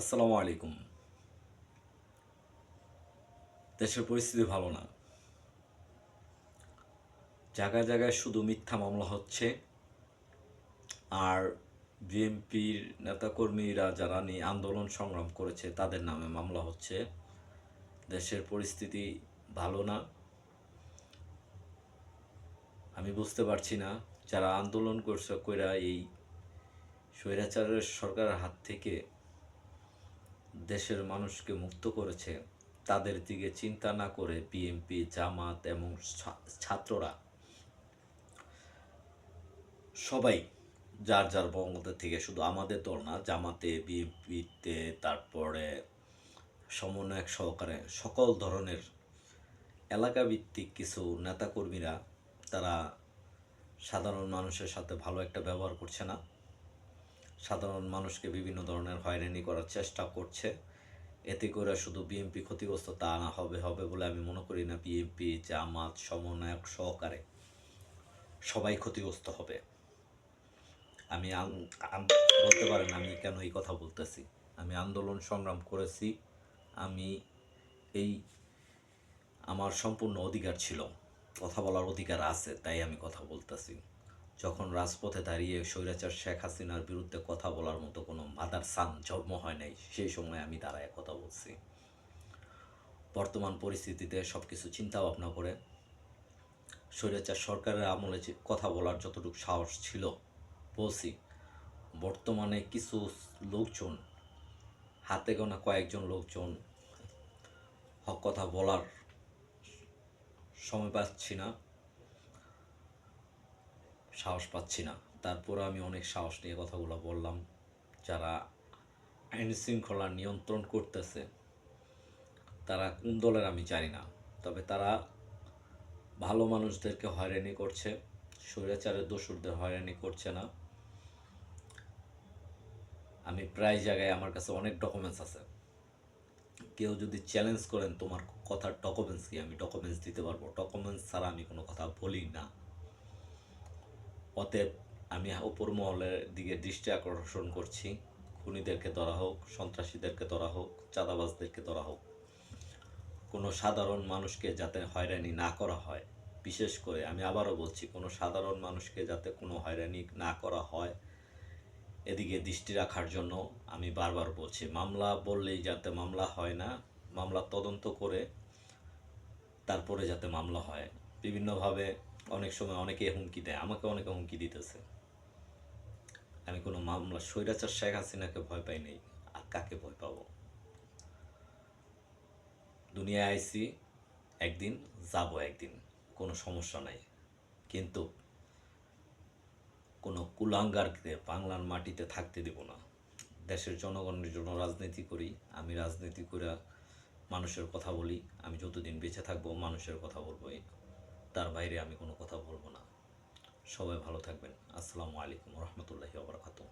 আসসালামু আলাইকুম। দেশের পরিস্থিতি ভালো না। জায়গায় জায়গায় শুধু মিথ্যা মামলা হচ্ছে। আর বিএনপির নেতাকর্মীরা যারা নিয়ে আন্দোলন সংগ্রাম করেছে, তাদের নামে মামলা হচ্ছে। দেশের পরিস্থিতি ভালো না। আমি বুঝতে পারছি না, যারা আন্দোলন করছে, কইরা এই স্বৈরাচারের সরকারের হাত থেকে দেশের মানুষকে মুক্ত করেছে, তাদের দিকে চিন্তা না করে বিএনপি জামাত এবং ছাত্ররা। সবাই, যার যার বঙ্গদের থেকে শুধু আমাদের দল না, জামাতে বিএনপিতে তারপরে সমন্বয়ক সহকারে সকল ধরনের এলাকা ভিত্তিক কিছু নেতাকর্মীরা, তারা সাধারণ মানুষের সাথে ভালো একটা ব্যবহার করছে না। সাধারণ মানুষকে বিভিন্ন ধরনের হয়রানি করার চেষ্টা করছে। এতে করে শুধু বিএনপি ক্ষতিগ্রস্ত তা না, হবে হবে বলে আমি মনে করি না। বিএনপি, জামাত, সমন্বয়ক সহকারে সবাই ক্ষতিগ্রস্ত হবে। আমি বলতে পারেন আমি কেন এই কথা বলতেছি? আমি আন্দোলন সংগ্রাম করেছি। আমি এই আমার সম্পূর্ণ অধিকার ছিল। কথা বলার অধিকার আছে, তাই আমি কথা বলতেছি। যখন রাজপথে দাঁড়িয়ে স্বৈরাচার শেখ হাসিনার বিরুদ্ধে কথা বলার মতো কোনো মাদার সান জন্ম হয় নাই, সেই সময় আমি দাঁড়ায় কথা বলছি। বর্তমান পরিস্থিতিতে সব কিছু চিন্তা ভাবনা করে স্বৈরাচার সরকারের আমলে কথা বলার যতটুকু সাহস ছিল বলছি। বর্তমানে কিছু লোকজন, হাতে গোনা কয়েকজন লোকজন হক কথা বলার সময় পাচ্ছি না। সাহস পাচ্ছি না। তারপরে আমি অনেক সাহস নিয়ে কথাগুলো বললাম। যারা আইন শৃঙ্খলা নিয়ন্ত্রণ করতেছে, তারা কোন দলের আমি জানি না। তবে তারা ভালো মানুষদেরকে হয়রানি করছে, স্বৈরাচারের দোসরদের হয়রানি করছে না। আমি প্রায় জায়গায় আমার কাছে অনেক ডকুমেন্টস আছে। কেউ যদি চ্যালেঞ্জ করেন তোমার কথার ডকুমেন্টস কি? আমি ডকুমেন্টস দিতে পারব। ডকুমেন্টস ছাড়া আমি কোনো কথা বলি না। অতএব আমি উপর মহলের দিকে দৃষ্টি আকর্ষণ করছি। খুনিদেরকে ধরা হোক, সন্ত্রাসীদেরকে ধরা হোক, চাঁদাবাজদেরকে ধরা হোক। কোনো সাধারণ মানুষকে যাতে হয়রানি না করা হয়। বিশেষ করে আমি আবারও বলছি, কোনো সাধারণ মানুষকে যাতে কোনো হয়রানি না করা হয়, এদিকে দৃষ্টি রাখার জন্য আমি বারবার বলছি, মামলা বললেই যাতে মামলা হয় না, মামলা তদন্ত করে তারপরে যাতে মামলা হয়। বিভিন্নভাবে অনেক সময় অনেকে হুমকি দেয়, আমাকে অনেকে হুমকি দিতেছে। আমি কোনো মামলা, স্বৈরাচার শেখ হাসিনাকে ভয় পাই নাই, আর কাকে ভয় পাবো? দুনিয়ায় আইসি একদিন যাব একদিন, কোনো সমস্যা নাই। কিন্তু কোনো কুলাঙ্গারকে বাংলার মাটিতে থাকতে দেব না। দেশের জনগণের জন্য রাজনীতি করি, আমি রাজনীতি করে মানুষের কথা বলি, আমি যতদিন বেঁচে থাকব মানুষের কথা বলবোই তার বাইরে আমি কোনো কথা বলব না। সবাই ভালো থাকবেন। আসসালামু আলাইকুম রহমতুল্লাহি ওবরাকাতুহ